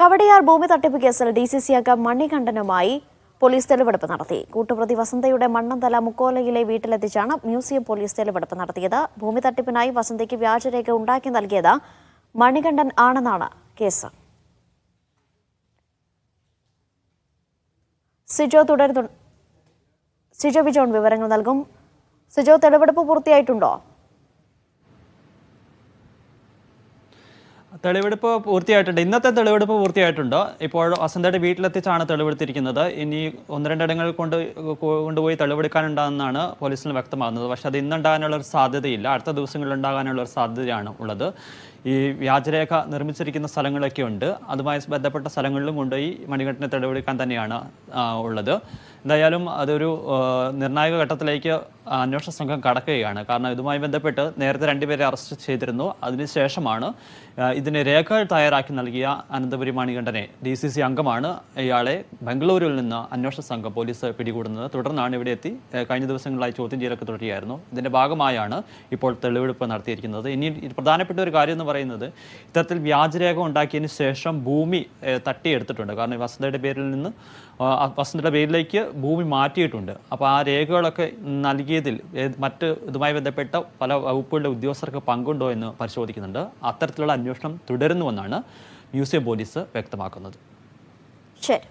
കവടിയാർ ഭൂമി തട്ടിപ്പ് കേസിൽ ഡി സി സി അംഗം മണികണ്ഠനുമായി പോലീസ് തെളിവെടുപ്പ് നടത്തി. കൂട്ടുപ്രതി വസന്തയുടെ മണ്ണന്തല മുക്കോലയിലെ വീട്ടിലെത്തിച്ചാണ് മ്യൂസിയം പോലീസ് തെളിവെടുപ്പ് നടത്തിയത്. ഭൂമി തട്ടിപ്പിനായി വസന്തയ്ക്ക് വ്യാജരേഖ ഉണ്ടാക്കി നൽകിയത് മണികണ്ഠൻ ആണെന്നാണ് കേസ്. സിജോ തുടരുന്നു. സിജോ വിജോൺ വിവരങ്ങൾ നൽകും. സിജോ തെളിവെടുപ്പ് പൂർത്തിയായിട്ടുണ്ടോ? തെളിവെടുപ്പ് പൂർത്തിയായിട്ടുണ്ട്. ഇന്നത്തെ തെളിവെടുപ്പ് പൂർത്തിയായിട്ടുണ്ട്? ഇപ്പോൾ വസന്തയുടെ വീട്ടിലെത്തിച്ചാണ് തെളിവെടുത്തിരിക്കുന്നത്. ഇനി ഒന്ന് രണ്ടിടങ്ങളിൽ കൊണ്ട് കൊണ്ടുപോയി തെളിവെടുക്കാനുണ്ടാകുന്നതാണ് പോലീസിന് വ്യക്തമാകുന്നത്. പക്ഷെ അത് ഇന്നുണ്ടാകാനുള്ള ഒരു സാധ്യതയില്ല. അടുത്ത ദിവസങ്ങളിൽ ഉണ്ടാകാനുള്ള ഒരു സാധ്യതയാണ് ഉള്ളത്. ഈ വ്യാജരേഖ നിർമ്മിച്ചിരിക്കുന്ന സ്ഥലങ്ങളൊക്കെ ഉണ്ട്. അതുമായി ബന്ധപ്പെട്ട സ്ഥലങ്ങളിലും കൊണ്ടുപോയി മണികണ്ഠനെ തെളിവെടുക്കാൻ തന്നെയാണ് ഉള്ളത്. എന്തായാലും അതൊരു നിർണായക ഘട്ടത്തിലേക്ക് അന്വേഷണ സംഘം കടക്കുകയാണ്. കാരണം ഇതുമായി ബന്ധപ്പെട്ട് നേരത്തെ രണ്ടുപേരെ അറസ്റ്റ് ചെയ്തിരുന്നു. അതിനുശേഷമാണ് ഇതിന് രേഖകൾ തയ്യാറാക്കി നൽകിയ അനന്തപുരി മണികണ്ഠനെ. ഡി സി സി അംഗമാണ് ഇയാളെ ബംഗളൂരുവിൽ നിന്ന് അന്വേഷണ സംഘം പോലീസ് പിടികൂടുന്നത്. തുടർന്നാണ് ഇവിടെ എത്തി കഴിഞ്ഞ ദിവസങ്ങളായി ചോദ്യം ചെയ്യലൊക്കെ തുടരുകയായിരുന്നു. ഇതിന്റെ ഭാഗമായാണ് ഇപ്പോൾ തെളിവെടുപ്പ് നടത്തിയിരിക്കുന്നത്. ഇനി പ്രധാനപ്പെട്ട ഒരു കാര്യം എന്ന് പറയുന്നത് ഇത്തരത്തിൽ വ്യാജരേഖ ഉണ്ടാക്കിയതിന് ശേഷം ഭൂമി തട്ടിയെടുത്തിട്ടുണ്ട്. കാരണം വസന്തയുടെ പേരിൽ നിന്ന് വസന്തയുടെ പേരിലേക്ക് ഭൂമി മാറ്റിയിട്ടുണ്ട്. അപ്പോൾ ആ രേഖകളൊക്കെ നൽകിയതിൽ മറ്റ് ഇതുമായി ബന്ധപ്പെട്ട പല വകുപ്പുകളുടെ ഉദ്യോഗസ്ഥർക്ക് പങ്കുണ്ടോ എന്ന് പരിശോധിക്കുന്നുണ്ട്. അത്തരത്തിലുള്ള അന്വേഷണം തുടരുന്നുവെന്നാണ് മ്യൂസിയം പോലീസ് വ്യക്തമാക്കുന്നത്. ശരി.